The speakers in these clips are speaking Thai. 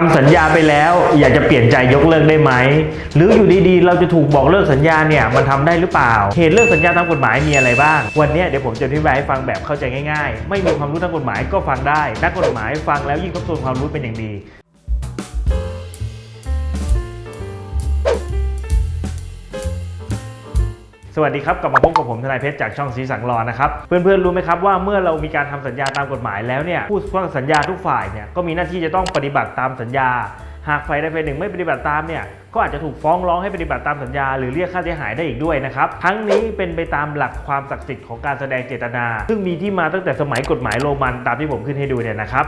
ทำสัญญาไปแล้วอยากจะเปลี่ยนใจยกเลิกได้ไหม หรืออยู่ดีๆ เราจะถูกบอกเลิกสัญญาเนี่ยมันทำได้หรือเปล่า เหตุเลิกสัญญาตามกฎหมายมีอะไรบ้าง วันนี้เดี๋ยวผมจะอธิบายให้ฟังแบบเข้าใจง่ายๆ ไม่มีความรู้ทางกฎหมายก็ฟังได้ นักกฎหมายฟังแล้วยิ่งทบทวนความรู้เป็นอย่างดี สวัสดีครับกลับมาพบกับผมทนายเพชรจากช่องสีสังรอนะครับเพื่อนๆรู้ไหมครับว่าเมื่อเรามีการทำสัญญาตามกฎหมายแล้วเนี่ยผู้ฟังสัญญาทุกฝ่ายเนี่ยก็มีหน้าที่จะต้องปฏิบัติตามสัญญา หากฝ่ายใดฝ่ายหนึ่งไม่ปฏิบัติตามเนี่ยก็อาจจะถูกฟ้องร้องให้ปฏิบัติตามสัญญา หรือเรียกค่าเสียหายได้อีกด้วยนะครับทั้งนี้เป็นไปตามหลักความศักดิ์สิทธิ์ของการแสดงเจตนา ซึ่งมีที่มาตั้งแต่สมัยกฎหมายโรมันตามที่ผมขึ้นให้ดูเนี่ยนะครับ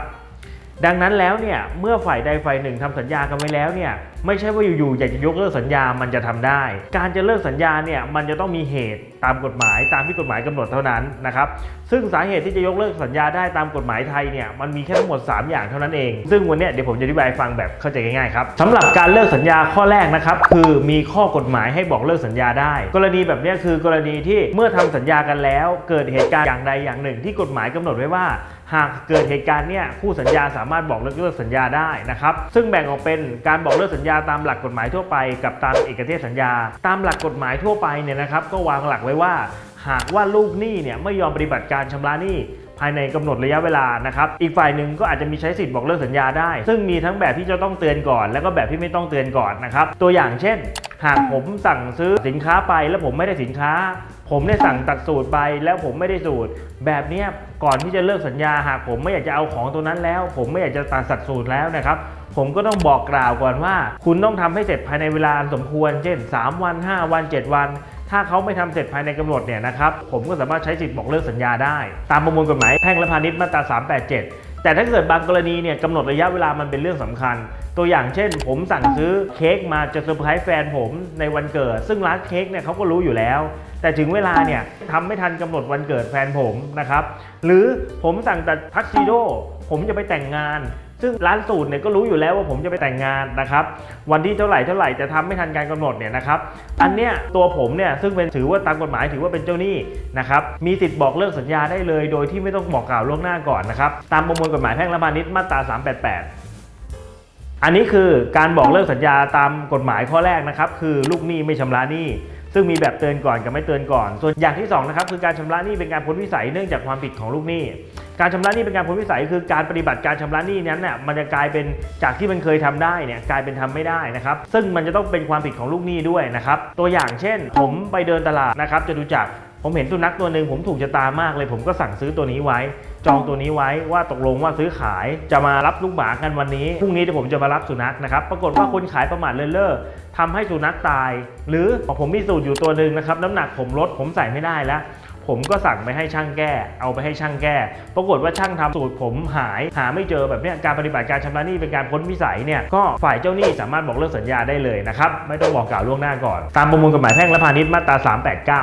ดังนั้นแล้วเนี่ยเมื่อฝ่ายใดฝ่ายหนึ่งทำสัญญากันไว้แล้วเนี่ยไม่ใช่ว่าอยู่ๆอยากจะยกเลิกสัญญามันจะทำได้ การจะเลิกสัญญาเนี่ยมันจะต้องมีเหตุตามกฎหมาย ตามที่กฎหมายกำหนดเท่านั้นนะครับซึ่งสาเหตุที่จะยกเลิกสัญญาได้ตามกฎหมายไทยเนี่ยมันมีแค่ทั้งหมด 3 อย่างเท่านั้นเอง ซึ่งวันนี้เดี๋ยวผมจะอธิบายฟังแบบเข้าใจง่ายๆครับสำหรับการเลิกสัญญาข้อแรกนะครับคือมีข้อกฎหมายให้บอกเลิกสัญญาได้ กรณีแบบนี้คือกรณีที่เมื่อทำสัญญากันแล้ว เกิดเหตุการณ์อย่างใดอย่างหนึ่ง ที่กฎหมายกำหนดไว้ว่าหากเกิดเหตุการณ์เนี่ยคู่สัญญาสามารถบอกเลิกเลิกสัญญาได้นะครับซึ่งแบ่งออกเป็นการบอกเลิกสัญญาตามหลักกฎหมายทั่วไป กับตามเอกเทศสัญญา ตามหลักกฎหมายทั่วไปเนี่ยนะครับก็วางหลักไว้ว่า หากว่าลูกหนี้เนี่ยไม่ยอมปฏิบัติการชำระหนี้ภายในกำหนดระยะเวลานะครับ อีกฝ่ายหนึ่งก็อาจจะมีใช้สิทธิ์บอกเลิกสัญญาได้ ซึ่งมีทั้งแบบที่จะต้องเตือนก่อน แล้วก็แบบที่ไม่ต้องเตือนก่อนนะครับ ตัวอย่างเช่น หากผมสั่งซื้อสินค้าไปแล้วผมไม่ได้สินค้า ผมได้สั่งตัดสูตรไปแล้วผมไม่ได้สูตร แบบนี้ก่อนที่จะเลิกสัญญา หากผมไม่อยากจะเอาของตัวนั้นแล้ว ผมไม่อยากจะตัดสัดสูตรแล้วนะครับ ผมก็ต้องบอกกล่าวก่อนว่า คุณต้องทำให้เสร็จภายในเวลาสมควร เช่น 3 วัน 5 วัน 7 วัน ถ้าเขาไม่ทำเสร็จภายในกำหนดเนี่ยนะครับผมก็สามารถใช้สิทธิ์บอกเลิกสัญญาได้ ตามประมวลกฎหมายแพ่งและพาณิชย์มาตรา 387แต่ถ้าเกิดบางกรณีเนี่ยกำหนดระยะเวลามันเป็นเรื่องสำคัญ ตัวอย่างเช่น ผมสั่งซื้อเค้กมาจะเซอร์ไพรส์แฟนผมในวันเกิด ซึ่งร้านเค้กเนี่ยเขาก็รู้อยู่แล้ว แต่ถึงเวลาเนี่ยทำไม่ทันกำหนดวันเกิดแฟนผมนะครับ หรือผมสั่งแตัดทักซิโดผมจะไปแต่งงาน ซึ่งร้านสูตรเนี่ยก็รู้อยู่แล้วว่าผมจะไปแต่งงานนะครับ วันที่เท่าไหร่เท่าไหร่จะทำไม่ทันการกำหนดเนี่ยนะครับ อันเนี้ยตัวผมเนี่ยซึ่งเป็นถือว่าตามกฎหมายถือว่าเป็นเจ้าหนี้นะครับ มีสิทธิ์บอกเลิกสัญญาได้เลย โดยที่ไม่ต้องบอกกล่าวล่วงหน้าก่อนนะครับ ตามประมวลกฎหมายแพ่งและพาณิชย์มาตรา 388อันนี้คือการบอกเลิกสัญญาตามกฎหมายข้อแรกนะครับ คือลูกหนี้ไม่ชำระหนี้ ซึ่งมีแบบเตือนก่อนกับไม่เตือนก่อน ส่วนอย่างที่2นะครับคือการชำระหนี้เป็นการพ้นวิสัยเนื่องจากความผิดของลูกหนี้ การชำระหนี้เป็นการพ้นวิสัย คือการปฏิบัติการชำระหนี้นั้นน่ะมันจะกลายเป็นจากที่มันเคยทำได้เนี่ยกลายเป็นทำไม่ได้นะครับ ซึ่งมันจะต้องเป็นความผิดของลูกหนี้ด้วยนะครับ ตัวอย่างเช่น ผมไปเดินตลาดนะครับจะดูจักผมเห็นสุนัขตัวหนึ่งผมถูกชะตามากเลย ผมก็สั่งซื้อตัวนี้ไว้ จองตัวนี้ไว้ว่าตกลงว่าซื้อขายจะมารับลูกหมากันวันนี้พรุ่งนี้เดี๋ยวผมจะมารับสุนัขนะครับปรากฏว่าคนขายประมาทเลินเล่อทำให้สุนัขตาย หรือผมมีสูตรอยู่ตัวหนึ่งนะครับน้ำหนักผมลดผมใส่ไม่ได้แล้วผมก็สั่งไปให้ช่างแก้ เอาไปให้ช่างแก้ ปรากฏว่าช่างทำสูตรผมหาย หาไม่เจอแบบนี้การปฏิบัติการชำระหนี้เป็นการพ้นวิสัยเนี่ย ก็ฝ่ายเจ้าหนี้สามารถบอกเลิกสัญญาได้เลยนะครับ ไม่ต้องบอกกล่าวล่วงหน้าก่อน ตามประมวลกฎหมายแพ่งและพาณิชย์มาตรา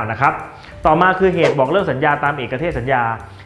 389 นะครับ ต่อมาคือเหตุบอกเลิกสัญญาตามเอกเทศสัญญา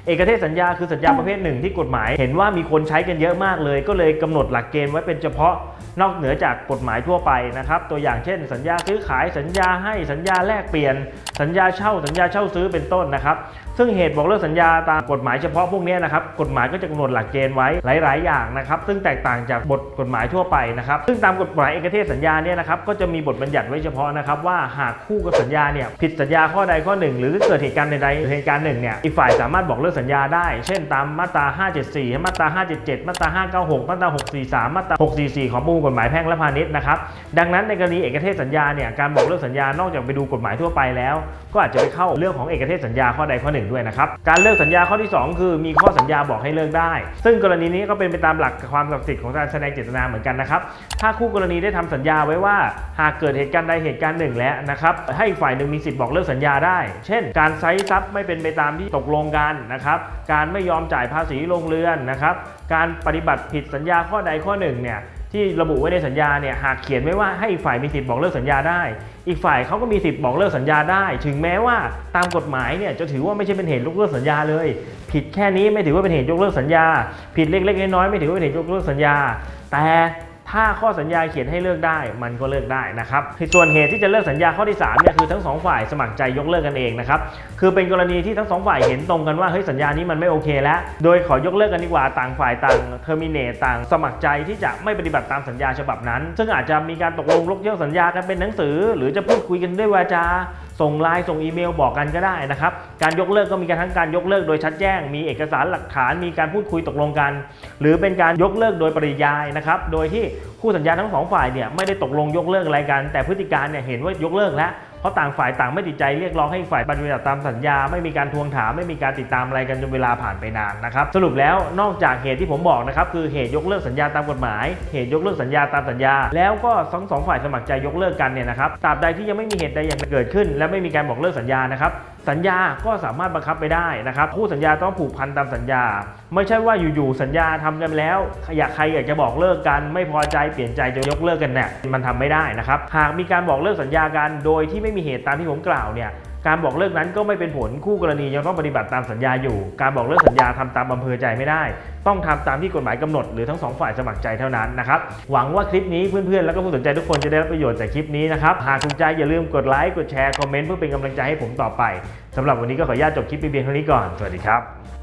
เอกเทศสัญญาคือสัญญาประเภทหนึ่งที่กฎหมาย เห็นว่ามีคนใช้กันเยอะมากเลย ก็เลยกำหนดหลักเกณฑ์ไว้เป็นเฉพาะนอกเหนือจากกฎหมายทั่วไปนะครับ ตัวอย่างเช่น สัญญาซื้อขายสัญญาให้สัญญาแลกเปลี่ยน สัญญาเช่า สัญญาเช่าซื้อเป็นต้นนะครับ ซึ่งเหตุบอกเลิกสัญญาตามกฎหมายเฉพาะพวกนี้นะครับกฎหมายก็จะกำหนดหลักเกณฑ์ไว้หลาย ๆ อย่างนะครับ ซึ่งแตกต่างจากบทกฎหมายทั่วไปนะครับ ซึ่งตามกฎหมายเอกเทศสัญญาเนี่ยนะครับก็จะมีบทบัญญัติไว้เฉพาะนะครับว่าหากคู่กับสัญญาเนี่ยผิดสัญญาข้อใดข้อหนึ่งหรือือเกิดเหตุการณ์ใดๆเหตุการณ์หนึ่งเนี่ยอีกฝ่ายสามารถบอกเลิกสัญญาได้ เช่นตามมาตรา 574 มาตรา 577 มาตรา 596 มาตรา 643 มาตรา 644 ของประมวลกฎหมายแพ่งและพาณิชย์นะครับดังนั้นในกรณีเอกเทศสัญญาเนี่ยการบอกเลิกสัญญานอกจากไปดูกฎหมายทั่วไปแล้ว ก็อาจจะไปเข้าเรื่องของเอกเทศสัญญาข้อใดข้อหนึ่งด้วยนะครับการเลิกสัญญาข้อที่ 2 คือมีข้อสัญญาบอกให้เลิกได้ ซึ่งกรณีนี้ก็เป็นไปตามหลักความศักดิ์สิทธิ์ของการแสดงเจตนาเหมือนกันนะครับถ้าคู่กรณีได้ทำสัญญาไว้ว่า หากเกิดเหตุการณ์ใดเหตุการณ์หนึ่งแล้วนะครับให้ฝ่ายหนึ่งมีสิทธิ์บอกเลิกสัญญาได้เช่น การไซส์ทรัพย์ไม่เป็นไปตามที่ตกลงกันนะครับ การไม่ยอมจ่ายภาษีโรงเรือนนะครับ การปฏิบัติผิดสัญญาข้อใดข้อหนึ่งเนี่ยที่ระบุไว้ในสัญญาเนี่ยหากเขียนไว้ว่าให้อีกฝ่ายมีสิทธิ์บอกเลิกสัญญาได้ อีกฝ่ายเขาก็มีสิทธิ์บอกเลิกสัญญาได้ ถึงแม้ว่าตามกฎหมายเนี่ยจะถือว่าไม่ใช่เป็นเหตุยกเลิกสัญญาเลย ผิดแค่นี้ไม่ถือว่าเป็นเหตุยกเลิกสัญญา ผิดเล็กๆน้อยๆไม่ถือว่าเป็นเหตุยกเลิกสัญญา แต่ ถ้าข้อสัญญาเขียนให้เลิกได้มันก็เลิกได้นะครับส่วนเหตุที่จะเลิกสัญญาข้อที่3เนี่ยคือทั้งสองฝ่ายสมัครใจยกเลิกกันเองนะครับคือเป็นกรณีที่ทั้งสองฝ่ายเห็นตรงกันว่าเฮ้ยสัญญานี้มันไม่โอเคแล้ว โดยขอยกเลิกกันดีกว่าต่างฝ่ายต่างเทอร์มินเนตต่างสมัครใจที่จะไม่ปฏิบัติตามสัญญาฉบับนั้น ซึ่งอาจจะมีการตกลงลกเลิกสัญญากันเป็นหนังสือ หรือจะพูดคุยกันด้วยวาจา ส่งไลน์ส่งอีเมลบอกกันก็ได้นะครับการยกเลิกก็มีการทั้งการยกเลิกโดยชัดแจ้ง มีเอกสารหลักฐานมีการพูดคุยตกลงกัน หรือเป็นการยกเลิกโดยปริยายนะครับโดยที่คู่สัญญาทั้งสองฝ่ายเนี่ยไม่ได้ตกลงยกเลิกอะไรกัน แต่พฤติการเนี่ยเห็นว่ายกเลิกแล้ว เพราะต่างฝ่ายต่างไม่ติดใจเรียกร้องให้ฝ่ายปฏิบัติตามสัญญา ไม่มีการทวงถามไม่มีการติดตามอะไรกันจนเวลาผ่านไปนานนะครับสรุปแล้วนอกจากเหตุที่ผมบอกนะครับคือเหตุยกเลิกสัญญาตามกฎหมาย เหตุยกเลิกสัญญาตามสัญญา แล้วก็ทั้งสองฝ่ายสมัครใจยกเลิกกันเนี่ยนะครับตราบใดที่ยังไม่มีเหตุใดอย่างเกิดขึ้น และไม่มีการบอกเลิกสัญญานะครับ สัญญาก็สามารถบังคับไปได้นะครับคู่สัญญาต้องผูกพันตามสัญญา ไม่ใช่ว่าอยู่ๆสัญญาทำกันแล้ว อยากใครอยากจะบอกเลิกกัน ไม่พอใจเปลี่ยนใจจะยกเลิกกันเนี่ยมันทำไม่ได้นะครับหากมีการบอกเลิกสัญญากันโดยที่ไม่มีเหตุตามที่ผมกล่าวเนี่ย การบอกเลิกนั้นก็ไม่เป็นผลคู่กรณียังต้องปฏิบัติตามสัญญาอยู่ การบอกเลิกสัญญาทำตามอำเภอใจไม่ได้ ต้องทำตามที่กฎหมายกำหนดหรือทั้งสองฝ่ายสมัครใจเท่านั้นนะครับหวังว่าคลิปนี้เพื่อนๆแล้วก็ผู้สนใจทุกคนจะได้รับประโยชน์จากคลิปนี้นะครับหากถูกใจอย่าลืมกดไลค์กดแชร์คอมเมนต์เพื่อเป็นกำลังใจให้ผมต่อไปสำหรับวันนี้ก็ขออนุญาตจบคลิปไปเพียงเท่านี้ก่อนสวัสดีครับ